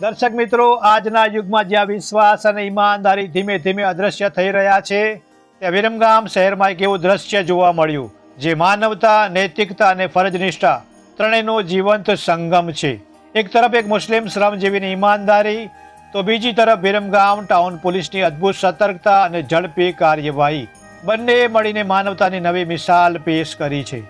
દર્શક મિત્રો, આજના યુગમાં જ્યાં વિશ્વાસ અને ઈમાનદારી ધીમે ધીમે અદ્રશ્ય થઈ રહ્યા છે, ત્યાં વિરમગામ શહેરમાં એક એવું દ્રશ્ય જોવા મળ્યું, જે માનવતા, નૈતિકતા અને ફરજનિષ્ઠા ત્રણેયનો જીવંત સંગમ છે. એક તરફ એક મુસ્લિમ શ્રમજીવીની ઈમાનદારી, તો બીજી તરફ વિરમગામ ટાઉન પોલીસની અદ્ભુત સતર્કતા અને ઝડપી કાર્યવાહી. બંને મળીને માનવતાની નવી મિસાલ પેશ કરી છે.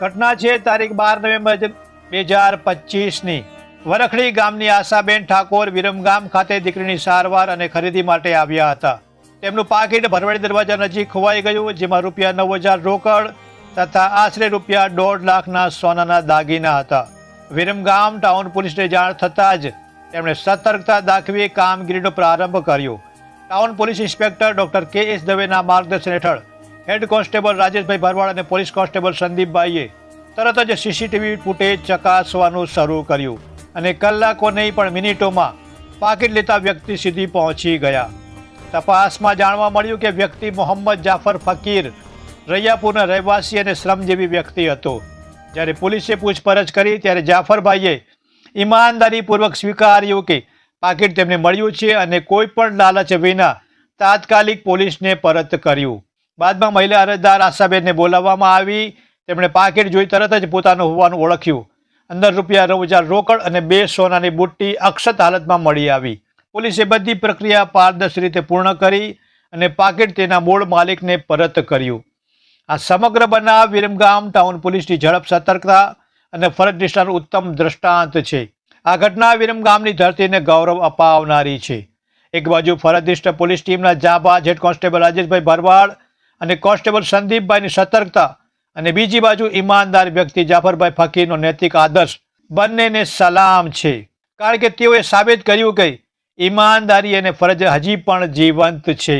ઘટના છે તારીખ બાર નવેમ્બર બે હજાર પચીસની. વરખડી ગામની આશાબેન ઠાકોર વિરમગામ ખાતે દીકરીની સારવાર અને ખરીદી માટે આવ્યા હતા. તેમનું પાકીટ ભરવાડી દરવાજા નજીક ખોવાઈ ગયું, જેમાં રૂપિયા નવ હજાર રોકડ તથા આશરે રૂપિયા દોઢ લાખના સોનાના દાગીના હતા. વિરમગામ ટાઉન પોલીસને જાણ થતાં જ તેમણે સતર્કતા દાખવી કામગીરીનો પ્રારંભ કર્યો. Town police inspector doctor K S દવેના માર્ગદર્શન હેઠળ હેડ કોન્સ્ટેબલ રાજેશભાઈ ભરવાડ અને પોલીસ કોન્સ્ટેબલ સંદીપભાઈએ તરત જ સીસીટીવી ફૂટેજ ચકાસવાનું શરૂ કર્યું. અને કલાકો નહીં, પણ મિનિટોમાં પાકીટ લેતા વ્યક્તિ સુધી પહોંચી ગયા. તપાસમાં જાણવા મળ્યું કે વ્યક્તિ મોહમ્મદ જાફર ફકીર રૈયાપુરના રહેવાસી અને શ્રમજીવી વ્યક્તિ હતો. જ્યારે પોલીસે પૂછપરછ કરી, ત્યારે જાફરભાઈએ ઈમાનદારીપૂર્વક સ્વીકાર્યું કે પાકીટ તેમને મળ્યું છે અને કોઈ પણ લાલચ વિના તાત્કાલિક પોલીસને પરત કર્યું. બાદમાં મહિલા અરજદાર આશાબેનને બોલાવવામાં આવી. તેમણે પાકીટ જોઈ તરત જ પોતાનું હોવાનું ઓળખ્યું. અંદર રૂપિયા નવ હજાર રોકડ અને બે સોનાની બુટ્ટી અક્ષત હાલતમાં મળી આવી. પોલીસે બધી પ્રક્રિયા પારદર્શી રીતે પૂર્ણ કરી અને પાકીટ તેના મૂળ માલિકને પરત કર્યું. આ સમગ્ર બનાવ વિરમગામ ટાઉન પોલીસની ઝડપ સતર્કતા અને ફરજ નિષ્ઠાનું ઉત્તમ દ્રષ્ટાંત છે. આ ઘટના વિરમગામની ધરતીને ગૌરવ અપાવનારી છે. એક બાજુ ફરજનિષ્ઠ પોલીસ ટીમના જાબાજ હેડ કોન્સ્ટેબલ રાજેશભાઈ ભરવાડ અને કોન્સ્ટેબલ સંદીપભાઈની સતર્કતા અને બીજી બાજુ ઈમાનદાર વ્યક્તિ જાફરભાઈ ફકીરનો નૈતિક આદર્શ બંનેને સલામ છે. કારણ કે તેઓએ સાબિત કર્યું કે ઈમાનદારી અને ફરજ હજી પણ જીવંત છે.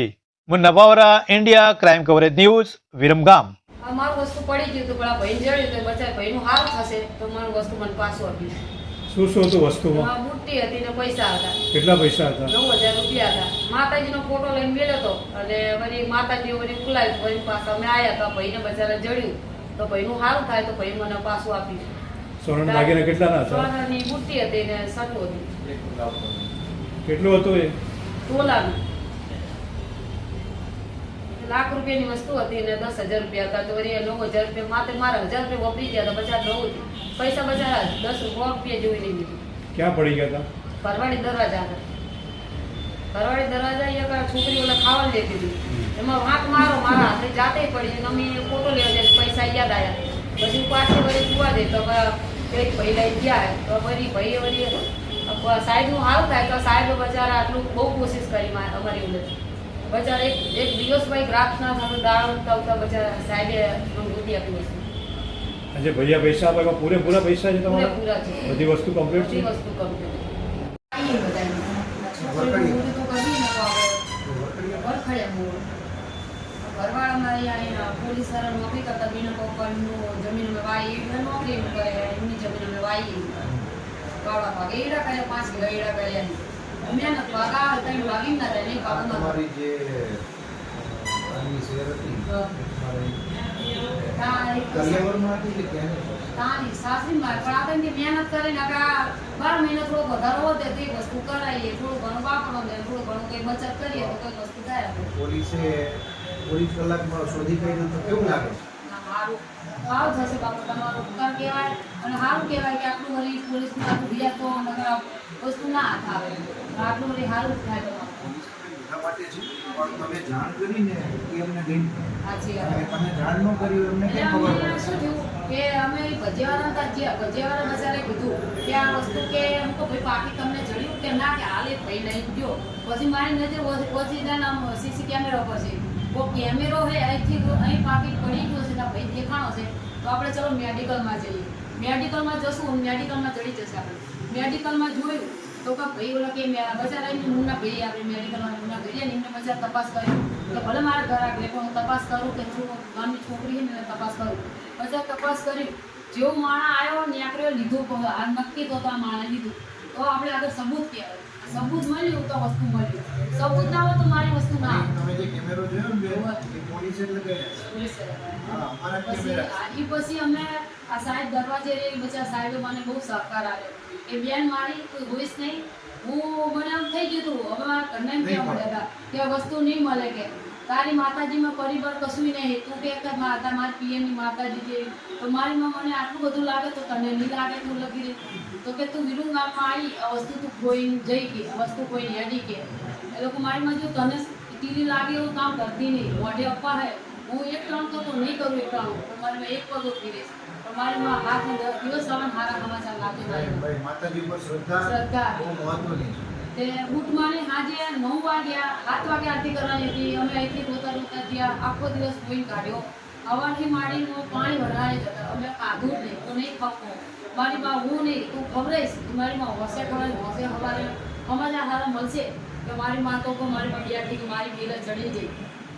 હું નવાવરા India crime coverage news, Viramgam. મારું વસ્તુ પડી ગયું હતું, પણ આ ભાઈ જડ્યું તો બચાર ભાઈનું હાલ થશે તો મારું વસ્તુ મને પાછું આપ્યું શું શું હતું વસ્તુમાં બુટ્ટી હતી ને પૈસા હતા. કેટલા પૈસા હતા? નવ હજાર રૂપિયા હતા. માતાજીનો ફોટો લઈને મેળ્યો હતો અને વળી માતાજી વળી ખુલાવ્યું ભાઈ પાછા અમે આવ્યા હતા ભાઈને બજારે જડ્યું. તો ભાઈનું સારું થાય તો ભાઈ મને પાછું આપ્યું સોનાના દાગીના કેટલાના હતા? સોનાની બુટ્ટી હતી ને સટો હતી. કેટલું હતું એ? તોલાનું લાખ રૂપિયાની વસ્તુ હતી ને દસ હજાર રૂપિયા હતા. તો વળી નવ હજાર રૂપિયા માત્ર મારા હજાર રૂપિયા વપરી ગયા હતા બજાર નવું હતું. પૈસા બચારા દસ રૂપિયા જોઈ લઈ લીધું. ક્યાં પડી ગયા હતા પરવાડી દરવાજા હતા પરવાડી દરવાજા અહીંયા આગળ છોકરી ઓલા ખાવા લેતી હતી એમાં વાંક મારો મારા હાથે જાતે પડી અને અમે ફોટો લેવા જાય પૈસા યાદ આવ્યા પછી પાછી વળી જોવા દે તો એક ભાઈ લઈ ગયા. તો ફરી ભાઈએ વળી સાહેબનું હાલ થાય તો સાહેબ બચારા આટલું બહુ કોશિશ કરી અમારી અંદર. બચારા એક એક દિવસ ભાઈ ગ્રાહકના સામે દાળ ઉઠતા ઉઠતા બચારા સાહેબે અમને આપી વસ્તુ આજે ભૈયા પૈસા આપ્યા એમાં પૂરેપૂરા પૈસા છે તમારા? પૂરેપૂરા છે. બધી વસ્તુ કમ્પ્લીટ બધી છે વસ્તુ કમ્પ્લીટ આવીએ બધાને. છોકરીનું બધું તો કરીએ ને તો આપણે વરખડ્યા બહુ. ઘરવાળામાં અહીંયા અહીંયા પોલીસવાળા નોકરી કરતા બીના પપ્પાનું જમીન અમે વાઈ એ નોકરી એમ કરે એમની જમીન અમે વાઈ વાળવા ભાગે ઈડા કર્યા પાંચ કિલો ઈડા કર્યા મહેનત વાગા ત્રણ વાગી ના રહે નહીં કાબુ ના તમારી જે આની શેર હતી પણ આપણે મહેનત કરીને આપણે બાર મહિને થોડો વધારો વધે તો એ વસ્તુ કરાવીએ થોડું ઘણું વાપરો ને થોડું ઘણું કંઈ બચત કરીએ તો કંઈ વસ્તુ થાય. આપણે. પોલીસે પોલીસ કલાકમાં શોધી કાઢ્યું તો કેવું લાગે? ના, સારું થશે બાપુ તમારો ઉપકાર કહેવાય અને સારું કહેવાય કે આટલું વળી પોલીસનું આટલું તો વસ્તુ ના હાથ આવે આટલું વળી સારું થાય. માટે છે. પણ તમે જાણ કરીને એ અમને વાત. તમે જાણ ન કરી હોય અમને એટલે કેમ ખબર શું થયું? કે અમે ભજીયાવાળા હતા જે ભજીયાવાળા બજારે કીધું કે આ વસ્તુ કે એમ તો ભાઈ પાકી તમને જડ્યું કે ના કે હાલે ભાઈ લઈ ગયો પછી મારી નજર ઓછી- સીસી કેમેરા પર છે. કો કેમેરો હે અહીંથી અહીં પાકીટ પડી ગયો છે તો ભાઈ દેખાણો છે. તો આપણે ચલો મેડિકલમાં જઈએ. મેડિકલમાં જશું મેડિકલમાં ચડી જશે આપણે. મેડિકલમાં જોયું તો કે ભાઈ ઓલા કે બજાર આવીને મુન્ના ભાઈ આપણે મેડિકલમાં મુન્ના ભાઈ એમને બજાર તપાસ કરી. કે ભલે મારા ઘર આગળ પણ હું તપાસ કરું કે જો ગામની છોકરી છે ને તપાસ કરું. બજાર તપાસ કરી. જેવો માણા આવ્યો ને આપણે લીધું આ નક્કી તો તો આ માણે લીધું. તો આપણે આગળ સબૂત કહેવાય. સબૂત મળ્યું તો વસ્તુ મળ્યું. સબૂત ના હોય તો મારી વસ્તુ ના. તમે જે કેમેરો જોયો ને. એ પોલીસ એટલે કે પોલીસે હા અમારા પછી કેમેરા આ- ઈ પછી અમે આ સાહેબ દરવાજે રહી બચા સાહેબે મને બહુ સહકાર આવ્યો કે બેન મારી કોઈ હોઈશ નહીં. હું મને આમ થઈ ગયું હતું હવે મારા ઘરના એમ મળ્યા હતા કે વસ્તુ નહીં મળે કે. તારી માતાજીમાં પરિવાર કશું નહીં. તું કે કે માતા મારી પીએમની માતાજી જેવી તો મારી માં મને આટલું બધું લાગે તો તને નહીં લાગે તું લગી રહી તો કે તું વિરુંગામમાં આવી આ વસ્તુ તું કોઈ જઈ કે આ વસ્તુ કોઈ હેડી કે. એ લોકો મારી માં જો તને ટીલી લાગે એવું કામ કરતી નહીં. મોઢે અપ્પા હે. હું એક કામ તો નહીં કરું એક કામ. પણ મારી એક પગ ઉઠી રહીશ. પણ હાથ દિવસ સવારે હારા સમાચાર લાગે ભાઈ માતાજી પર શ્રદ્ધા શ્રદ્ધા. બહુ મહત્વની તે બુટ મારી નવ વાગ્યા સાત વાગે આરતી કરવાની હતી. અમે અહીંથી રોતા રોતા જ્યાં આખો દિવસ ધોઈને કાઢ્યો. સવારથી માંડીને પાણી ભરાય જતા. અમે ખાધું જ નહીં. હું નહીં મારી માં હું નહીં. તું ખવડાવીશ મારી માં હોશે ખવડાવીશ હોશે હવારે સમાચાર સારા મળશે. કે મારી માં તો મારી માં બેઠી કે મારી બેલ ચડી જઈ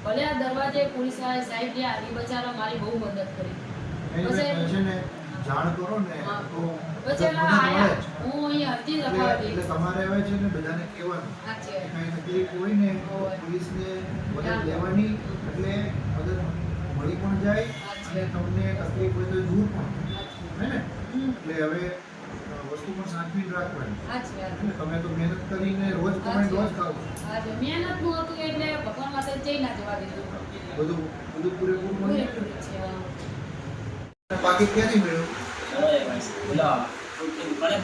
ભલે આ દરવાજે પોલીસ સાહેબ ગયા એ બચારા મારી બહુ મદદ કરી. જાણ કરો ને. તો. હું અરજી એટલે તમારે છે ને બધાને કહેવાનું. સાચી. કે વાત. કાંઈ તકલીફ હોય ને પોલીસને મદદ લેવાની એટલે મદદ મળી પણ જાય અને તમને તકલીફ હોય તો દૂર પણ. હે ને? એટલે હવે વસ્તુ પણ સાચવીને રાખવાની. સાચી વાત. અને તમે તો મહેનત કરીને રોજ રોજ ખાવ છો. આજે હતું એટલે ભગવાન માથે જઈ ના જવા દીધું. બધું બધું પૂરેપૂરું મળી જાય. પૂરેપૂરું છે હા. અને પાકીટ ક્યાંથી મળ્યું અરે ભાઈ બોલા પ્રોટીન પડે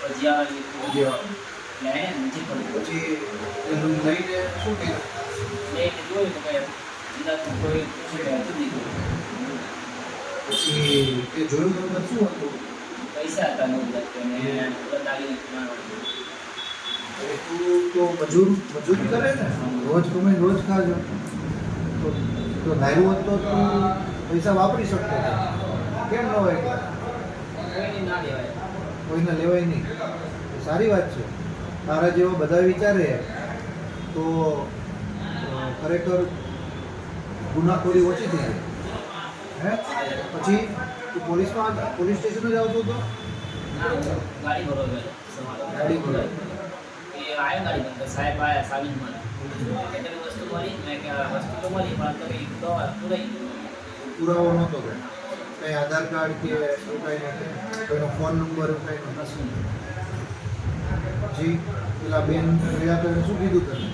ભજીયા જે લેને નથી પડતું પછી એનું લઈને શું કર્યું એટલે એ જોયું તો કે જીલાતું કોઈ શું કહેતું નહીં પછી તે જોયું તો શું હતું પૈસા હતા નવ ટકા ને બતાવી હવે તું તો મજૂર મજૂરી કરે ને રોજ કમાઈને રોજ ખાજો તો તો ધાર્યું હોત તો તું પૈસા વાપરી શકતો કેમ ન હોય? કોઈને લેવાય. નહીં. તો સારી વાત છે. તારા જેવા બધા વિચારે તો ખરેખર ગુનાખોરી ઓછી થઈ જાય હે? પછી તું પોલીસમાં પોલીસ સ્ટેશન જ આવતો હતો? ગાડી ગાડી સાહેબ આવ્યા સાબિત મને. વસ્તુ મળી? મેં વસ્તુ તો મળી પણ તમે પૂરાઈ પુરાવો નહોતો કંઈ કંઈ આધાર કાર્ડ કે એવું કંઈ નથી. કોઈનો ફોન નંબર એવું કંઈ નથી જી પેલા બેન ગયા તો શું કીધું તમે?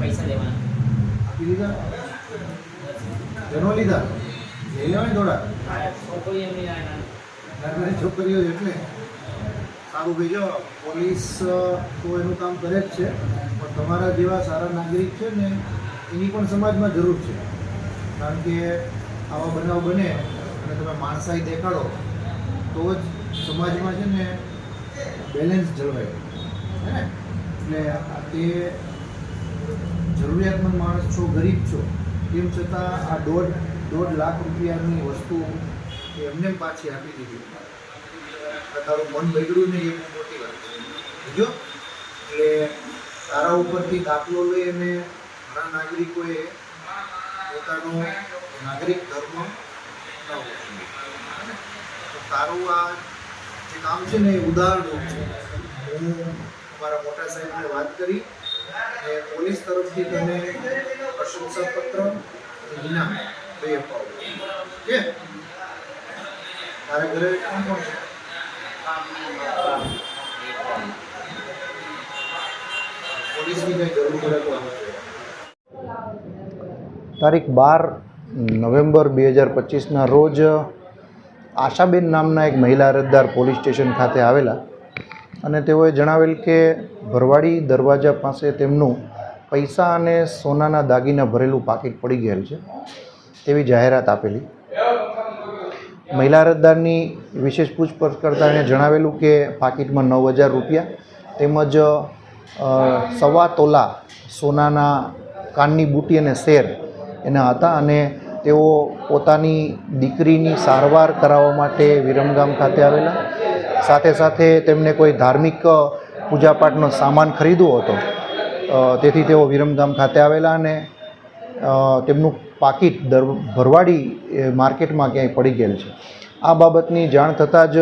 પૈસા લેવા આપી દીધા? જેનો લીધા? લઈ લેવાય થોડા? છોકરીઓ એટલે. સારું ભાઈ પોલીસ તો એનું કામ કરે જ છે. પણ તમારા જેવા સારા નાગરિક છે ને એની પણ સમાજમાં જરૂર છે. કારણ કે આવા બનાવ બને અને તમે માણસાઈ દેખાડો, તો જ સમાજમાં છે ને બેલેન્સ જળવાય. હે ને? એટલે તે જરૂરિયાતમંદ માણસ છો, ગરીબ છો તેમ છતાં આ દોઢ દોઢ લાખ રૂપિયાની વસ્તુ એમને પાછી આપી દીધી. તારું મન બગડ્યું નહીં એ મોટી વાત સમજો એટલે તારા ઉપરથી દાખલો લઈ અને ઘણા નાગરિકોએ પોતાનો નાગરિક ધર્મ તો તારું આ જે કામ છે ને એ ઉદાહરણરૂપ છે. હું અમારા મોટા સાહેબને વાત કરી અને પોલીસ તરફથી તને પ્રશંસાપત્ર ઇનામ બે અપાવું. કે તારા ઘરે કોણ કોણ છે? પોલીસની કંઈ જરૂર પડે તો આવજો. તારીખ બાર નવેમ્બર બે હજાર પચીસના રોજ આશાબેન નામના એક મહિલા અરજદાર પોલીસ સ્ટેશન ખાતે આવેલા અને તેઓએ જણાવેલ કે ભરવાડી દરવાજા પાસે તેમનું પૈસા અને સોનાના દાગીના ભરેલું પાકીટ પડી ગયેલ છે તેવી જાહેરાત આપેલી. મહિલા અરજદારની વિશેષ પૂછપરછ કરતાં એણે જણાવેલું કે પાકીટમાં નવ હજાર રૂપિયા તેમજ સવા તોલા સોનાના કાનની બુટી અને શેર એના હતા અને તેઓ પોતાની દીકરીની સારવાર કરાવવા માટે વિરમગામ ખાતે આવેલા. સાથે સાથે તેમને કોઈ ધાર્મિક પૂજાપાઠનો સામાન ખરીદવો હતો. તેથી તેઓ વિરમગામ ખાતે આવેલા અને તેમનું પાકીટ દર, ભરવાડી માર્કેટમાં ક્યાંય પડી ગયેલ છે. આ બાબતની જાણ થતાં જ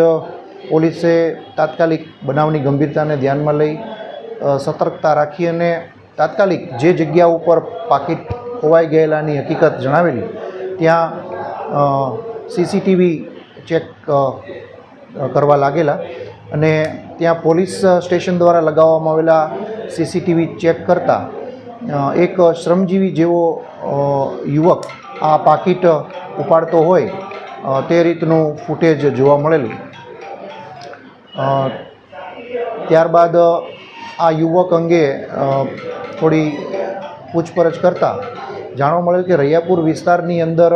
પોલીસે તાત્કાલિક બનાવની ગંભીરતાને ધ્યાનમાં લઈ સતર્કતા રાખી અને તાત્કાલિક જે જગ્યા ઉપર પાકીટ ખોવાઈ ગયેલાની હકીકત જણાવેલી. ત્યાં સીસીટીવી ચેક કરવા લાગેલા અને ત્યાં પોલીસ સ્ટેશન દ્વારા લગાવવામાં આવેલા સીસીટીવી ચેક કરતાં એક શ્રમજીવી જેવો યુવક આ પાકીટ ઉપાડતો હોય તે રીતનું ફૂટેજ જોવા મળેલું. ત્યારબાદ આ યુવક અંગે થોડી પૂછપરછ કરતાં જાણવા મળેલ કે રૈયાપુર વિસ્તારની અંદર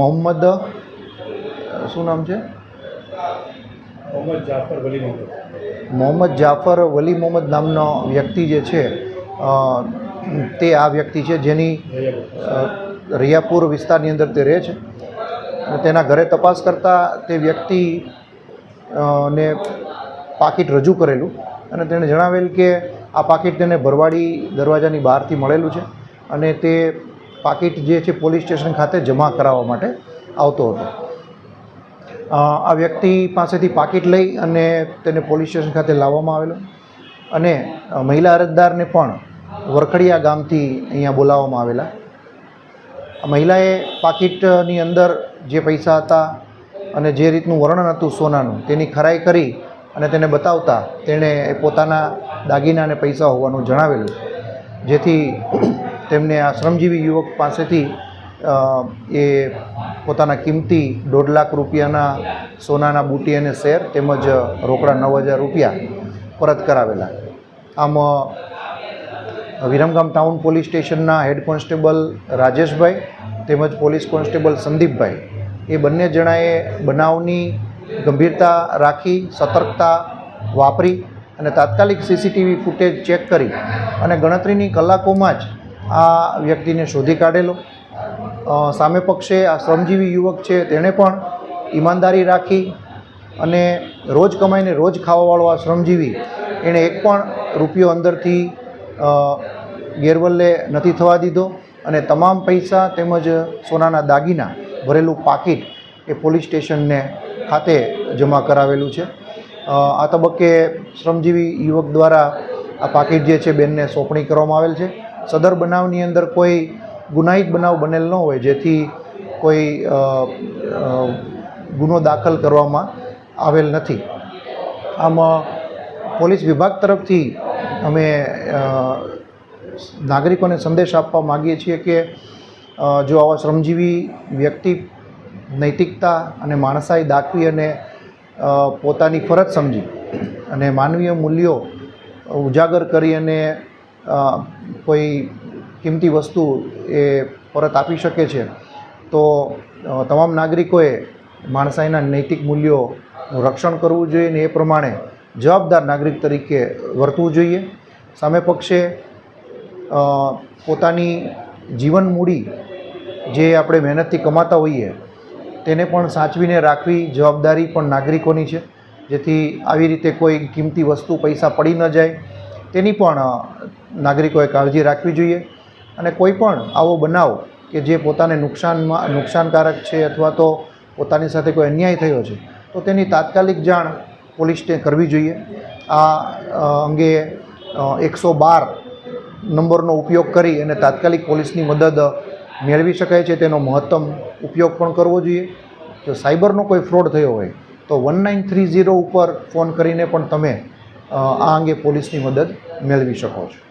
મોહમ્મદ શું નામ છે? મોહમ્મદ જાફર વલી મોહમ્મદ. જાફર વલી મોહમ્મદ નામનો વ્યક્તિ જે છે તે આ વ્યક્તિ છે જેની રૈયાપુર વિસ્તારની અંદર તે રહે છે. તેના ઘરે તપાસ કરતાં તે વ્યક્તિ ને પાકીટ રજૂ કરેલું. અને તેણે જણાવેલ કે આ પાકીટ તેને ભરવાડી દરવાજાની બહારથી મળેલું છે અને તે પાકીટ જે છે પોલીસ સ્ટેશન ખાતે જમા કરાવવા માટે આવતો હતો. આ વ્યક્તિ પાસેથી પાકીટ લઈ અને તેને પોલીસ સ્ટેશન ખાતે લાવવામાં આવેલો અને મહિલા અરજદારને પણ વરખડિયા ગામથી અહીંયા બોલાવવામાં આવેલા. મહિલાએ પાકીટની અંદર જે પૈસા હતા અને જે રીતનું વર્ણન હતું સોનાનું તેની ખરાઈ કરી અને તેને બતાવતા તેણે પોતાના દાગીના અને પૈસા હોવાનું જણાવેલું. જેથી તેમને આ શ્રમજીવી યુવક પાસેથી એ પોતાના કિંમતી દોઢ લાખ રૂપિયાના સોનાના બુટી અને શેર તેમજ રોકડા નવ હજાર રૂપિયા પરત કરાવેલા. આમ વિરમગામ ટાઉન પોલીસ સ્ટેશનના હેડ કોન્સ્ટેબલ રાજેશભાઈ તેમજ પોલીસ કોન્સ્ટેબલ સંદીપભાઈ, એ બંને જણાએ બનાવની ગંભીરતા રાખી, સતર્કતા વાપરી અને તાત્કાલિક સીસીટીવી ફૂટેજ ચેક કરી અને ગણતરીની કલાકોમાં જ આ વ્યક્તિને શોધી કાઢેલો. સામે પક્ષે આ શ્રમજીવી યુવક છે તેણે પણ ઈમાનદારી રાખી અને રોજ કમાઈને રોજ ખાવાવાળો આ શ્રમજીવી એણે એક પણ રૂપિયો અંદરથી ગેરવલ્લે નથી થવા દીધો અને તમામ પૈસા તેમજ સોનાના દાગીના, ભરેલું પાકીટ એ પોલીસ સ્ટેશનને ખાતે જમા કરાવેલું છે. આ તબક્કે શ્રમજીવી યુવક દ્વારા આ પાકીટ જે છે બેનને સોંપણી કરવામાં આવેલ છે. સદર બનાવની અંદર કોઈ ગુનાહિત બનાવ બનેલ ન હોય, જેથી કોઈ ગુનો દાખલ કરવામાં આવેલ નથી. આમ પોલીસ વિભાગ તરફથી અમે નાગરિકોને સંદેશ આપવા માગીએ છીએ કે જો આવા શ્રમજીવી વ્યક્તિ નૈતિકતા અને માણસાઈ દાખવી અને પોતાની ફરજ સમજી અને માનવીય મૂલ્યો ઉજાગર કરી અને કોઈ કિંમતી વસ્તુ એ પરત આપી શકે છે, તો તમામ નાગરિકોએ માણસાઈના નૈતિક મૂલ્યોનું રક્ષણ કરવું જોઈએ અને એ પ્રમાણે જવાબદાર નાગરિક તરીકે વર્તવું જોઈએ. સામે પક્ષે પોતાની જીવન મૂડી જે આપણે મહેનતથી કમાતા હોઈએ તેને પણ સાચવીને રાખવી જવાબદારી પણ નાગરિકોની છે. જેથી આવી રીતે કોઈ કિંમતી વસ્તુ પૈસા પડી ન જાય, તેની પણ નાગરિકોએ કાળજી રાખવી જોઈએ. અને કોઈ પણ આવો બનાવ કે જે પોતાને નુકસાનમાં, નુકસાનકારક છે અથવા તો પોતાની સાથે કોઈ અન્યાય થયો છે, તો તેની તાત્કાલિક જાણ પોલીસને કરવી જોઈએ. આ અંગે એકસો બાર નંબરનો ઉપયોગ કરી અને તાત્કાલિક પોલીસની મદદ મેળવી શકાય છે, તેનો મહત્તમ ઉપયોગ પણ કરવો જોઈએ. જો સાયબરનો કોઈ ફ્રોડ થયો હોય, તો વન નાઇન થ્રી ઝીરો ઉપર ફોન કરીને પણ તમે આ અંગે પોલીસની મદદ મેળવી શકો છો.